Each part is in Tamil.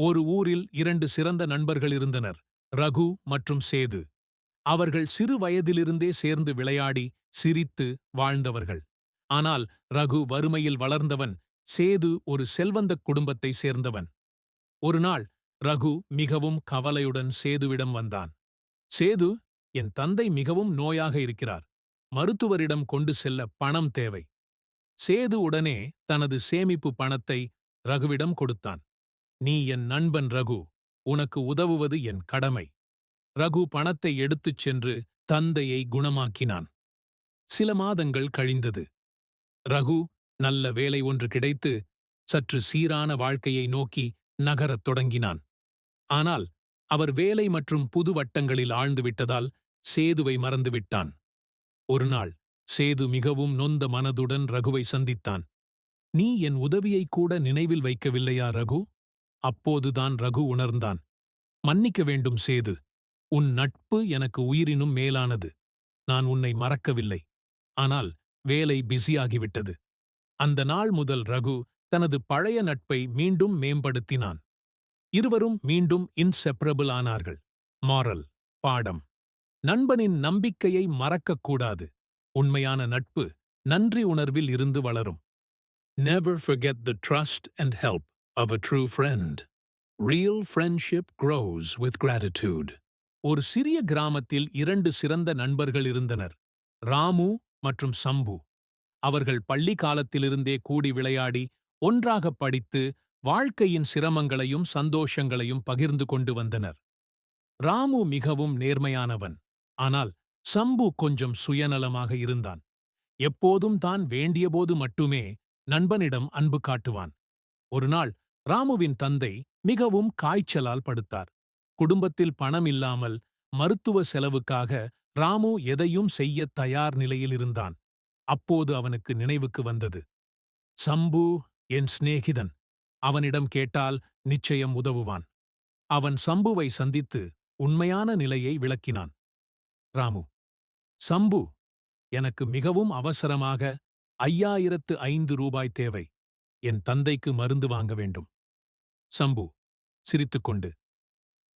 ஒரு ஊரில் இரண்டு சிறந்த நண்பர்கள் இருந்தனர் ரகு மற்றும் சேது. அவர்கள் சிறு வயதிலிருந்தே சேர்ந்து விளையாடி சிரித்து வாழ்ந்தவர்கள். ஆனால் ரகு வறுமையில் வளர்ந்தவன் சேது ஒரு செல்வந்தக் குடும்பத்தை சேர்ந்தவன். ஒரு நாள் ரகு மிகவும் கவலையுடன் சேதுவிடம் வந்தான். சேது என் தந்தை மிகவும் நோயாக இருக்கிறார். மருத்துவரிடம் கொண்டு செல்ல பணம் தேவை. சேது உடனே தனது சேமிப்பு பணத்தை ரகுவிடம் கொடுத்தான். நீ என் நண்பன் ரகு உனக்கு உதவுவது என் கடமை. ரகு பணத்தை எடுத்துச் சென்று தந்தையை குணமாக்கினான். சில மாதங்கள் கழிந்தது. ரகு நல்ல வேலை ஒன்று கிடைத்து சற்று சீரான வாழ்க்கையை நோக்கி நகரத் தொடங்கினான். ஆனால் அவர் வேலை மற்றும் புது வட்டங்களில் ஆழ்ந்துவிட்டதால் சேதுவை மறந்துவிட்டான் ஒருநாள் சேது மிகவும் நொந்த மனதுடன் ரகுவை சந்தித்தான். நீ என் உதவியை கூட நினைவில் வைக்கவில்லையா ரகு? அப்போதுதான் ரகு உணர்ந்தான். மன்னிக்க வேண்டும் சேது. உன் நட்பு எனக்கு உயிரினும் மேலானது. நான் உன்னை மறக்கவில்லை. ஆனால் வேலை பிஸியாகிவிட்டது. அந்த நாள் முதல் ரகு தனது பழைய நட்பை மீண்டும் மேம்படுத்தினான். இருவரும் மீண்டும் இன்செப்பரபிள் ஆனார்கள். மாரல் பாடம். நண்பனின் நம்பிக்கையை மறக்கக்கூடாது உண்மையான நட்பு நன்றி உணர்வில் இருந்து வளரும். Never forget the trust and help of a true friend. Real friendship grows with gratitude. ஒரு சிறிய கிராமத்தில் இரண்டு சிறந்த நண்பர்கள் இருந்தனர். ராமு மற்றும் சம்பு. அவர்கள் பள்ளி காலத்திலிருந்தே கூடி விளையாடி ஒன்றாக படித்து வாழ்க்கையின் சிரமங்களையும் சந்தோஷங்களையும் பகிர்ந்து கொண்டு வந்தனர். ராமு மிகவும் நேர்மையானவன். ஆனால் சம்பு கொஞ்சம் சுயநலமாக இருந்தான். எப்போதும் தான் வேண்டியபோது மட்டுமே நண்பனிடம் அன்பு காட்டுவான். ஒருநாள் ராமுவின் தந்தை மிகவும் காய்ச்சலால் படுத்தார். குடும்பத்தில் பணம் இல்லாமல் மருத்துவ செலவுக்காக ராமு எதையும் செய்ய தயார் நிலையில் இருந்தான். அப்போது அவனுக்கு நினைவுக்கு வந்தது. சம்பு என் சிநேகிதன் அவனிடம் கேட்டால் நிச்சயம் உதவுவான். அவன் சம்புவை சந்தித்து உண்மையான நிலையை விளக்கினான். ராமு சம்பு எனக்கு மிகவும் அவசரமாக ஐயாயிரத்து ஐந்து ரூபாய் தேவை. என் தந்தைக்கு மருந்து வாங்க வேண்டும். சம்பு சிரித்துக்கொண்டு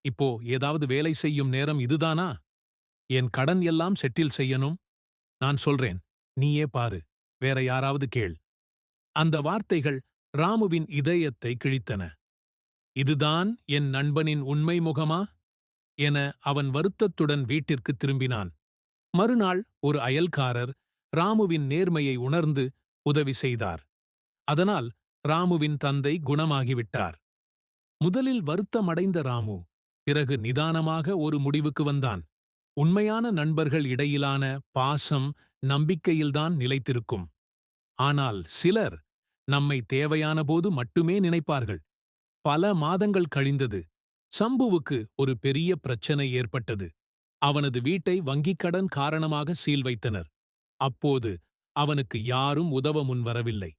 இப்போ ஏதாவது வேலை செய்யும் நேரம் இதுதானா? என் கடன் எல்லாம் செட்டில் செய்யணும். நான் சொல்றேன் நீயே பாரு வேற யாராவது கேள். அந்த வார்த்தைகள் ராமுவின் இதயத்தை கிழித்தன. இதுதான் என் நண்பனின் உண்மை முகமா? என அவன் வருத்தத்துடன் வீட்டிற்கு திரும்பினான். மறுநாள் ஒரு அயல்காரர் ராமுவின் நேர்மையை உணர்ந்து உதவி செய்தார். அதனால் ராமுவின் தந்தை குணமாகிவிட்டார். முதலில் வருத்தமடைந்த ராமு பிறகு நிதானமாக ஒரு முடிவுக்கு வந்தான். உண்மையான நண்பர்கள் இடையிலான பாசம் நம்பிக்கையில்தான் நிலைத்திருக்கும். ஆனால் சிலர் நம்மை தேவையானபோது மட்டுமே நினைப்பார்கள். பல மாதங்கள் கழிந்தது சம்புவுக்கு ஒரு பெரிய பிரச்சனை ஏற்பட்டது. அவனது வீட்டை வங்கிக் கடன் காரணமாக சீல் வைத்தனர். அப்போது அவனுக்கு யாரும் உதவ முன்வரவில்லை.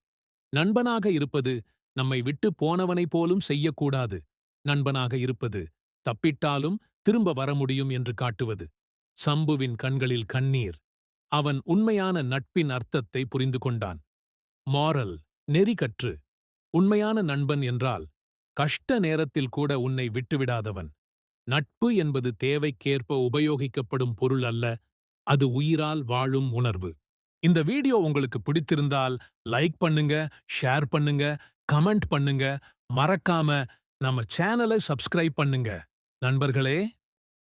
நண்பனாக இருப்பது நம்மை விட்டு போனவனைப் போலும் செய்யக்கூடாது. நண்பனாக இருப்பது தப்பிட்டாலும் திரும்ப வர முடியும் என்று காட்டுவது. சம்புவின் கண்களில் கண்ணீர். அவன் உண்மையான நட்பின் அர்த்தத்தை புரிந்து கொண்டான். மாரல் நெறிகற்று உண்மையான நண்பன் என்றால் கஷ்ட நேரத்தில் கூட உன்னை விட்டுவிடாதவன். நட்பு என்பது தேவைக்கேற்ப உபயோகிக்கப்படும் பொருள் அல்ல அது உயிரால் வாழும் உணர்வு. இந்த வீடியோ உங்களுக்கு பிடித்திருந்தால் லைக் பண்ணுங்க ஷேர் பண்ணுங்க கமெண்ட் பண்ணுங்க. மறக்காம நம்ம சேனலை சப்ஸ்கிரைப் பண்ணுங்க. நண்பர்களே